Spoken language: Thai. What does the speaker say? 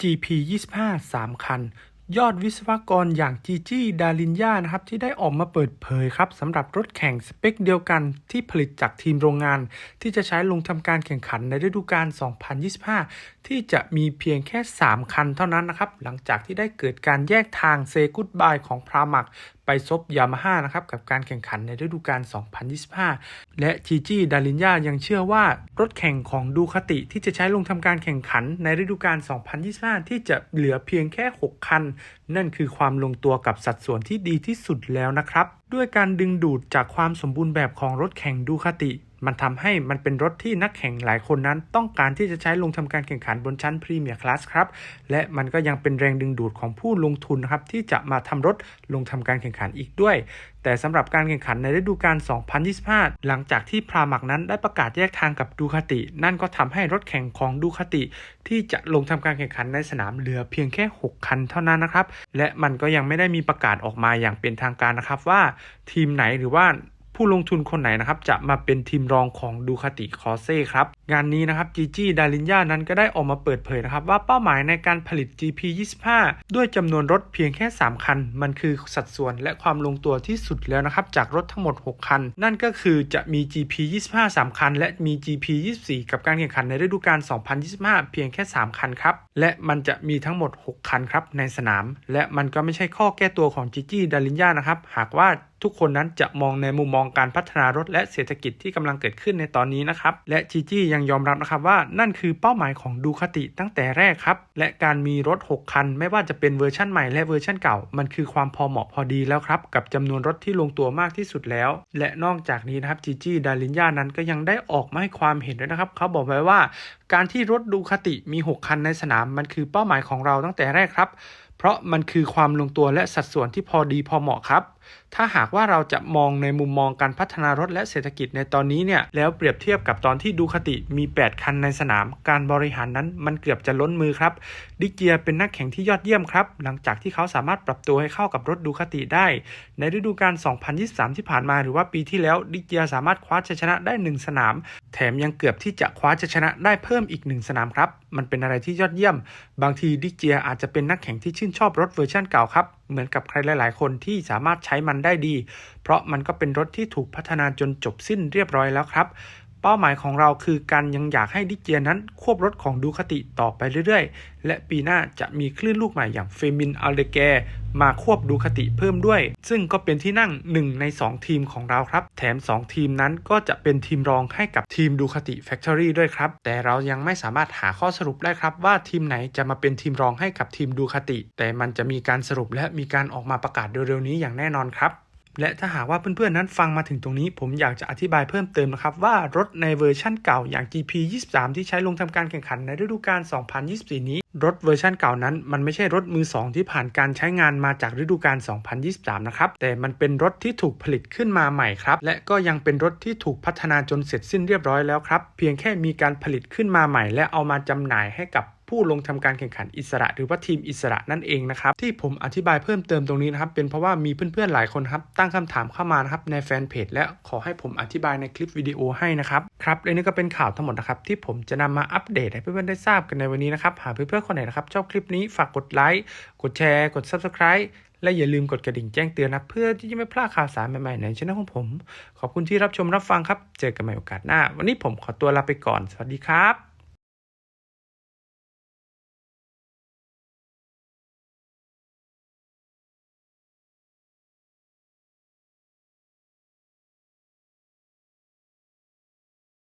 GP 25 3 คัน ยอดวิศวกรอย่างจีจี้ดาลินยานะครับ ที่ได้ออกมาเปิดเผยครับสำหรับรถแข่งสเปคเดียวกันที่ผลิตจากทีมโรงงาน ที่จะใช้ลงทำการแข่งขันในฤดูกาล 2025 ที่จะมีเพียงแค่ 3 คันเท่านั้นนะครับ หลังจากที่ได้เกิดการแยกทางเซกุดบายของพรามัก ไปซบยามาฮ่านะครับกับการแข่งขันในฤดูกาล 2025 และจีจี้ดารินยายังเชื่อว่ารถแข่งของดูคาติที่จะใช้ลงทำการแข่งขันในฤดูกาล 2025 ที่จะเหลือเพียงแค่ 6 คัน นั่นคือความลงตัวกับสัดส่วนที่ดีที่สุดแล้วนะครับ ด้วยการดึงดูดจากความสมบูรณ์แบบของรถแข่งดูคาติ มันทำให้มันเป็นรถที่นักแข่งหลายคนนั้น ต้องการที่จะใช้ลงทำการแข่งขันบนชั้นพรีเมียร์คลาสครับ และมันก็ยังเป็นแรงดึงดูดของผู้ลงทุนนะครับที่จะมาทำรถลงทำการแข่งขันอีกด้วย แต่สำหรับการแข่งขันในฤดูกาล 2025 หลังจากที่พรามักนั้นได้ประกาศแยกทางกับดูคาติ นั่นก็ทำให้รถแข่งของดูคาติ ที่จะลงทำการแข่งขันในสนามเหลือเพียงแค่ 6 คันเท่านั้นนะครับและมันก็ยังไม่ได้มีประกาศออกมาอย่างเป็นทางการนะครับว่าทีมไหนหรือว่า ผู้ลงทุนคนไหนนะครับจะมาเป็นทีมรองของดูคาติคอเซ่ครับ งานนี้นะครับจีจี้ดาลินยานั้นก็ได้ออกมาเปิดเผยนะครับ ว่าเป้าหมายในการผลิต GP 25 ด้วยจำนวนรถเพียงแค่ 3 คัน มันคือสัดส่วนและความลงตัวที่สุดแล้วนะครับ จากรถทั้งหมด 6 คัน นั่นก็คือจะมี GP 25 3 คัน และมี GP 24 กับการแข่งขันในฤดูกาล 2025 เพียงแค่ 3 คันครับ และมันจะมีทั้งหมด 6 คันครับในสนาม และมันก็ไม่ใช่ข้อแก้ตัวของจีจี้ดาลินยานะครับ หากว่า ทุกคนนั้นจะมองในมุมมองการพัฒนารถและเศรษฐกิจที่กำลังเกิดขึ้นในตอนนี้นะครับ และจีจี้ยังยอมรับนะครับว่านั่นคือเป้าหมายของดูคติตั้งแต่แรกครับ และการมีรถ 6 คัน ไม่ว่าจะเป็นเวอร์ชั่นใหม่และเวอร์ชั่นเก่า มันคือความพอเหมาะพอดีแล้วครับ กับจำนวนรถที่ลงตัวมากที่สุดแล้ว และนอกจากนี้นะครับจีจี้ดาลินยานั้นก็ยังได้ออกมาให้ความเห็นด้วยนะครับ เขาบอกไว้ว่า การที่รถดูคติมี 6 คันในสนาม มันคือเป้าหมายของเราตั้งแต่แรกครับ เพราะมันคือความลงตัวและสัดส่วนที่พอดีพอเหมาะครับ ถ้าหากว่าเราจะมองในมุมมองการพัฒนารถและเศรษฐกิจในตอนนี้เนี่ยแล้วเปรียบเทียบกับตอนที่ดูคติมี 8 คันในสนาม การบริหารนั้นมันเกือบจะล้นมือครับ ดิเกียเป็นนักแข่งที่ยอดเยี่ยมครับ หลังจากที่เขาสามารถปรับตัวให้เข้ากับรถดูคติได้ ในฤดูกาล 2023 ที่ผ่านมาหรือว่าปีที่แล้วดิเกียสามารถคว้าชัยชนะได้ 1 สนาม แถมยังเกือบที่จะคว้าชัยชนะได้เพิ่มอีก 1 สนามครับ มันเป็นอะไรที่ยอดเยี่ยม บางทีดิเกียอาจจะเป็นนักแข่งที่ชื่นชอบรถเวอร์ชันเก่าครับ เหมือนกับใครหลาย ๆ คนที่สามารถใช้มันได้ดี เพราะมันก็เป็นรถที่ถูกพัฒนาจนจบสิ้นเรียบร้อยแล้วครับ เป้าหมายของเราคือการยังอยากให้ดิเกียนั้น ควบรถของดูคติต่อไปเรื่อยๆ และปีหน้าจะมีคลื่นลูกใหม่อย่างเฟมินอัลเดแกมาควบดูคติเพิ่มด้วย ซึ่งก็เป็นที่นั่ง 1 ใน 2 ทีมของเราครับ แถม 2 ทีมนั้นก็จะเป็นทีมรองให้กับทีมดูคติแฟคทอรี่ด้วยครับ แต่เรายังไม่สามารถหาข้อสรุปได้ครับ ว่าทีมไหนจะมาเป็นทีมรองให้กับทีมดูคติ แต่มันจะมีการสรุปและมีการออกมาประกาศเร็วๆนี้อย่างแน่นอนครับ และถ้าหากว่าเพื่อนๆนั้นฟังมาถึงตรงนี้ ผมอยากจะอธิบายเพิ่มเติมนะครับ ว่ารถในเวอร์ชั่นเก่าอย่าง GP 23 ที่ใช้ลงทำการแข่งขันในฤดูกาล 2024 นี้ รถเวอร์ชั่นเก่านั้น มันไม่ใช่รถมือ 2 ที่ผ่านการใช้งานมาจากฤดูกาล 2023 นะครับ แต่มันเป็นรถที่ถูกผลิตขึ้นมาใหม่ครับ และก็ยังเป็นรถที่ถูกพัฒนาจนเสร็จสิ้นเรียบร้อยแล้วครับ เพียงแค่มีการผลิตขึ้นมาใหม่ และเอามาจำหน่ายให้กับ ผู้ลงทำการแข่งขันอิสระ หรือว่าทีมอิสระนั่นเองนะครับที่ผมอธิบายเพิ่มเติมตรงนี้นะครับเป็นเพราะว่ามีเพื่อนๆหลายคนครับตั้งคำถามเข้ามานะครับในแฟนเพจและขอให้ผมอธิบายในคลิปวิดีโอให้นะครับครับและนี่ก็เป็นข่าวทั้งหมดนะครับที่ผมจะนำมาอัปเดตให้เพื่อนๆได้ทราบกันในวันนี้นะครับหากเพื่อนๆคนไหนนะครับชอบคลิปนี้ฝากกดไลค์กดแชร์ กด Subscribe และอย่าลืมกดกระดิ่งแจ้งเตือนนะเพื่อที่จะไม่พลาดข่าวสารใหม่ๆในช่องของผม ขอบคุณที่รับชมรับฟังครับ เจอกันใหม่โอกาสหน้า วันนี้ผมขอตัวลาไปก่อน สวัสดีครับ